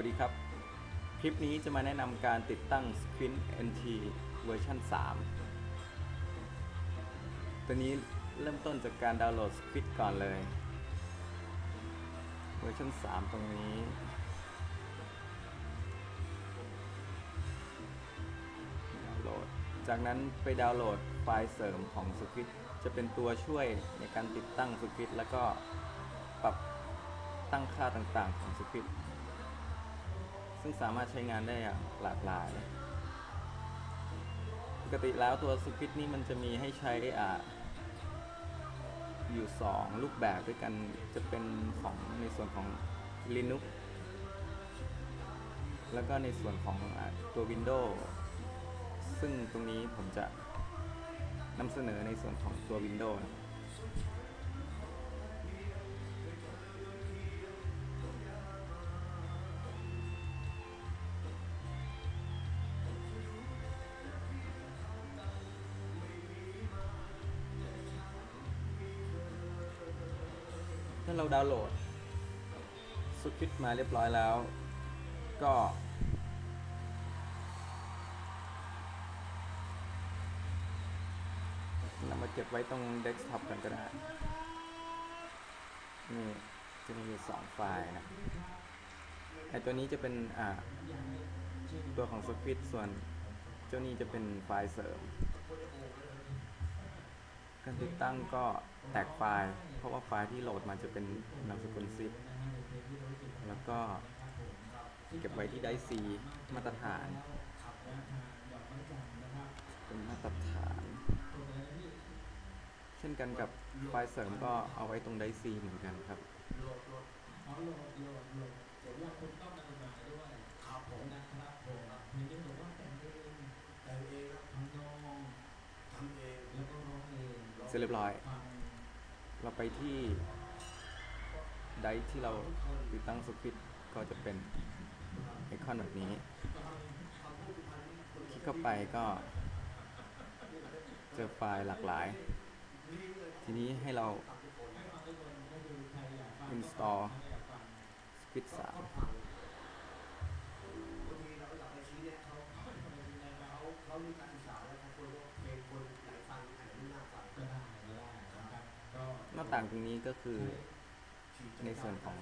วัสดีครับ คลิปนี้จะมาแนะนำการติดตั้ง Squint NT เวอร์ชัน3 ตัวนี้เริ่มต้นจากการดาวน์โหลด Squint ก่อนเลย เวอร์ชัน3 ตรงนี้ ดาวน์โหลด จากนั้นไปดาวน์โหลดไฟล์เสริมของ Squint จะเป็นตัวช่วยในการติดตั้ง Squint แล้วก็ปรับตั้งค่าต่างๆของ Squint ซึ่งสามารถใช้งานได้อย่างหลากหลาย ปกติแล้วตัวสควิตนี้มันจะมีให้ใช้อ่าอยู่ 2 รูปแบบด้วยกันจะเป็นของในส่วนของ Linux แล้วก็ในส่วนของอตัว Windows ซึ่งตรงนี้ผมจะนำเสนอในส่วนของตัว Windows นะ ถ้าเราดาวน์โหลดสคริปต์มาเรียบร้อยแล้ว ก็ นำมาเก็บไว้ตรงเดสก์ท็อปกันก็ได้ นี่จะมีสองไฟล์นะ ไอตัวนี้จะเป็น อ่า ตัวของสคริปต์ส่วนเจ้านี้จะเป็นไฟล์เสริม การติดตั้งก็แตกไฟล์ เพราะว่าไฟล์ที่โหลดมาจะเป็นนามสกุลซิปแล้วก็เก็บไว้ที่ไดซีมาตรฐาน เป็นมาตรฐาน เช่นกันกับไฟล์เสริมก็เอาไว้ตรงไดซีเหมือนกันครับเสร็จเรียบร้อย เราไปที่ไดที่เราติดตั้งสคริตก็จะเป็นไอคอนแบบนี้ คลิกเข้าไปก็ เจอไฟล์หลากหลาย ทีนี้ให้เรา install script 3 หน้าต่างตรงนี้ก็คือในส่วนของ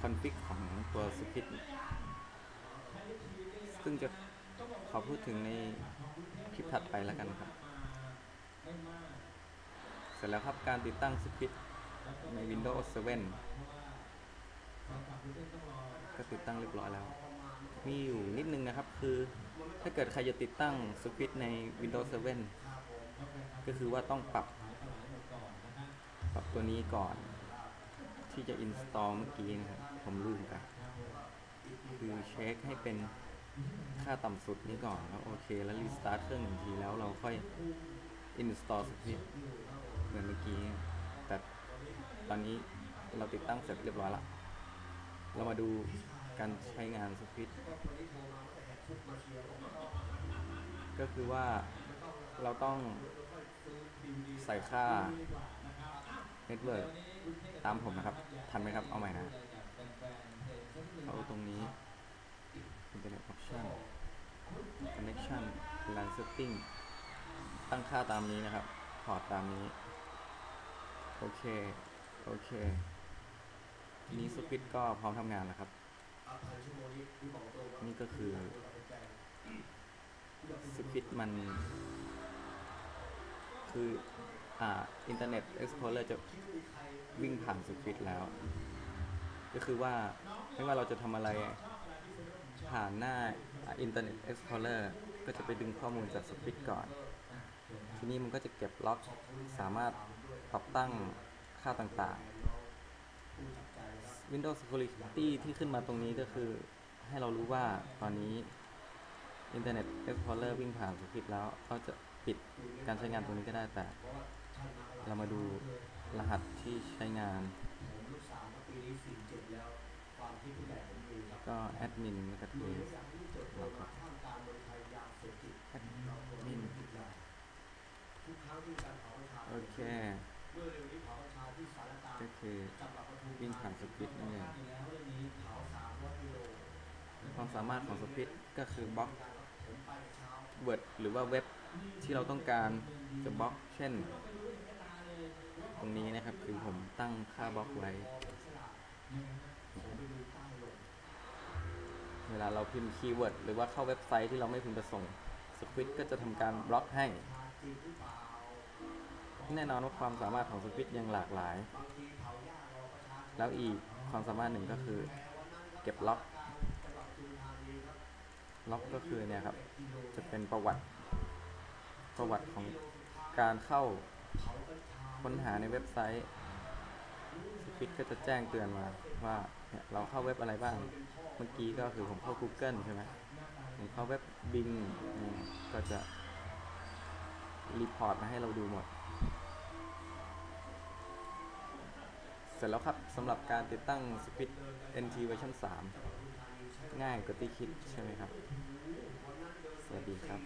คอนฟิกของตัวสคริปต์ซึ่งจะขอพูดถึงในคลิปถัดไปแล้วกันครับ เสร็จแล้วครับการติดตั้งสคริปต์ใน Windows 7 ก็ติดตั้งเรียบร้อยแล้ว มีอยู่นิดนึงนะครับคือถ้าเกิดใครจะติดตั้งสคริปต์ใน Windows 7 ก็คือว่าต้องปรับป รับตัวนี้ก่อน ที่จะ install เมื่อกี้นะครับ ผมลืมไปคือเช็คให้เป็นค่าต่ำสุดนี้ก่อนแล้วโอเค แล้ว restart เครื่องหนึ่งทีแล้วเราค่อย install สคริปต์เหมือนเมื่อกี้ แต่ตอนนี้เราติดตั้งเสร็จเรียบร้อยละ เรามาดูการใช้งานสคริปต์ก็คือว่าเราต้องใส่ค่า Network ตามผมนะครับ ทันไหมครับ เอาใหม่นะเขาตรงนี้ Internet Option Connection LAN Setting ตั้งค่าตามนี้นะครับ พอร์ตตามนี้ โอเค โอเค ทีนี้สคริปต์ก็พร้อมทำงานแล้วครับ นี่ก็คือสคริปต์มัน คือ อ่าอินเทอร์เน็ต Explorer จะวิ่งผ่านสคริปต์แล้ว ก็คือว่าไม่ว่าเราจะทำอะไรผ่านหน้าอินเทอร์เน็ต Explorer ก็จะไปดึงข้อมูลจากสคริปต์ก่อน ทีนี้มันก็จะเก็บล็อกสามารถปรับตั้งค่าต่างๆ Windows Security ที่ขึ้นมาตรงนี้ก็คือ ให้เรารู้ว่าตอนนี้ Internet Explorer วิ่งผ่านสคริปต์แล้วเขาจะปิดการใช้งานตรงนี้ก็ได้แต่ เรามาดูรหัสที่ใช้งาน ก็แอดมินแล้วก็เทสเราก็แอดมินโอเคก็คือวิ่งผ่านสคริปต์นั่นเองความสามารถของสคริปต์ก็คือบล็อก Word หรือว่าเว็บที่เราต้องการจะบล็อก เช่น ตรงนี้นะครับ คือผมตั้งค่าบล็อกไว้ เวลาเราพิมพ์คีย์เวิร์ดหรือว่าเข้าเว็บไซต์ที่เราไม่พึงประสงค์สควิตก็จะทำการบล็อกให้แน่นอนว่าความสามารถของสควิตยังหลากหลาย แล้วอีกความสามารถหนึ่งก็คือ เก็บล็อก ล็อกก็คือเนี่ยครับ จะเป็นประวัติ ประวัติของการเข้า ค้นหาในเว็บไซต์สควิตก็จะแจ้งเตือนมาว่าเราเข้าเว็บอะไรบ้าง เมื่อกี้ก็คือผมเข้า Google ใช่ไหมผมเข้าเว็บ Bing ก็จะรีพอร์ตมาให้เราดูหมด เสร็จแล้วครับสำหรับการติดตั้ง Squid NT เวอร์ชัน3 ง่ายกว่าที่คิดใช่ไหมครับสบายดีครับ